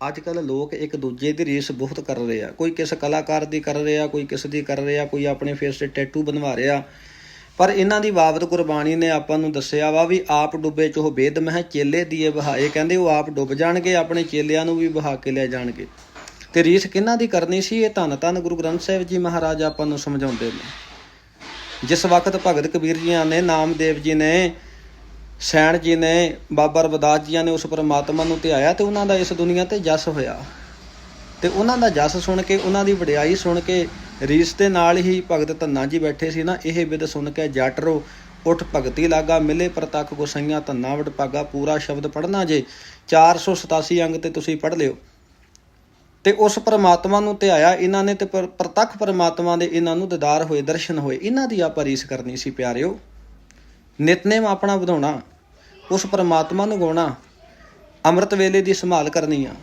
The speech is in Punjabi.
ਅੱਜ ਕੱਲ ਲੋਕ ਇੱਕ ਦੂਜੇ ਦੀ ਰੀਸ ਬਹੁਤ ਕਰ ਰਹੇ ਆ। ਕੋਈ ਕਿਸ ਕਲਾਕਾਰ ਦੀ ਕਰ ਰਿਹਾ, ਕੋਈ ਕਿਸ ਦੀ ਕਰ ਰਿਹਾ, ਕੋਈ ਆਪਣੇ ਫੇਸ ਤੇ ਟੈਟੂ ਬਣਵਾ ਰਿਹਾ। ਪਰ ਇਹਨਾਂ ਦੀ ਬਾਬਤ ਗੁਰਬਾਣੀ ਨੇ ਆਪਾਂ ਨੂੰ ਦੱਸਿਆ ਵਾ ਵੀ ਆਪ ਡੁੱਬੇ ਚ ਉਹ ਬੇਦ ਮਹਿ ਚੇਲੇ ਦੀਏ ਬਹਾਏ ਕਹਿੰਦੇ ਉਹ ਆਪ ਡੁੱਬ ਜਾਣਗੇ, ਆਪਣੇ ਚੇਲਿਆਂ ਨੂੰ ਵੀ ਬਹਾ ਕੇ ਲੈ ਜਾਣਗੇ। ਤੇ ਰੀਸ ਕਿਹਨਾਂ ਦੀ ਕਰਨੀ ਸੀ? ਇਹ ਧੰਨ ਧੰਨ ਗੁਰੂ ਗ੍ਰੰਥ ਸਾਹਿਬ ਜੀ ਮਹਾਰਾਜ ਆਪਾਂ ਨੂੰ ਸਮਝਾਉਂਦੇ ਨੇ। ਜਿਸ ਵਕਤ ਭਗਤ ਕਬੀਰ ਜੀਆਂ ਨੇ ਨਾਮਦੇਵ ਜੀ ਨੇ ਸੈਣ ਜੀ ਨੇ, ਬਾਬਾ ਰਵਿਦਾਸ ਜੀਆਂ ਨੇ ਉਸ ਪਰਮਾਤਮਾ ਨੂੰ ਧਿਆਇਆ ਤੇ ਉਹਨਾਂ ਦਾ ਇਸ ਦੁਨੀਆ ਤੇ ਜਸ ਹੋਇਆ। ਤੇ ਉਹਨਾਂ ਦਾ ਜਸ ਸੁਣ ਕੇ, ਉਹਨਾਂ ਦੀ ਵਡਿਆਈ ਸੁਣ ਕੇ ਰੀਸ ਦੇ ਨਾਲ ਹੀ ਭਗਤ ਧੰਨਾ ਜੀ ਬੈਠੇ ਸੀ ਨਾ, ਇਹ ਵਿਦ ਸੁਣ ਕੇ ਜੱਟ ਰੋ, ਉਠ ਭਗਤੀ ਲਾਗਾ, ਮਿਲੇ ਪ੍ਰਤੱਖ ਗੁਸਈਆਂ, ਧੰਨਾ ਵਡ ਪਾਗਾ ਪੂਰਾ ਸ਼ਬਦ ਪੜਨਾ ਜੇ 487 ਅੰਗ ਤੇ ਤੁਸੀਂ ਪੜ ਲਿਓ। ਤੇ ਉਸ ਪਰਮਾਤਮਾ ਨੂੰ ਧਿਆਇਆ, ਇਹਨਾਂ ਨੇ ਤੇ ਪ੍ਰਤੱਖ ਪਰਮਾਤਮਾ ਦੇ ਇਹਨਾਂ ਨੂੰ ਦਿਦਾਰ ਹੋਏ, ਦਰਸ਼ਨ ਹੋਏ, ਇਹਨਾਂ ਦੀ ਆਪਾਂ ਰੀਸ ਕਰਨੀ ਸੀ, ਪਿਆਰਿਓ। ਨਿਤਨੇਮ ਆਪਣਾ ਵਧਾਉਣਾ ਉਸ ਪਰਮਾਤਮਾ ਨੂੰ ਗਾਉਣਾ ਅੰਮ੍ਰਿਤ ਵੇਲੇ ਦੀ ਸੰਭਾਲ ਕਰਨੀ ਆ।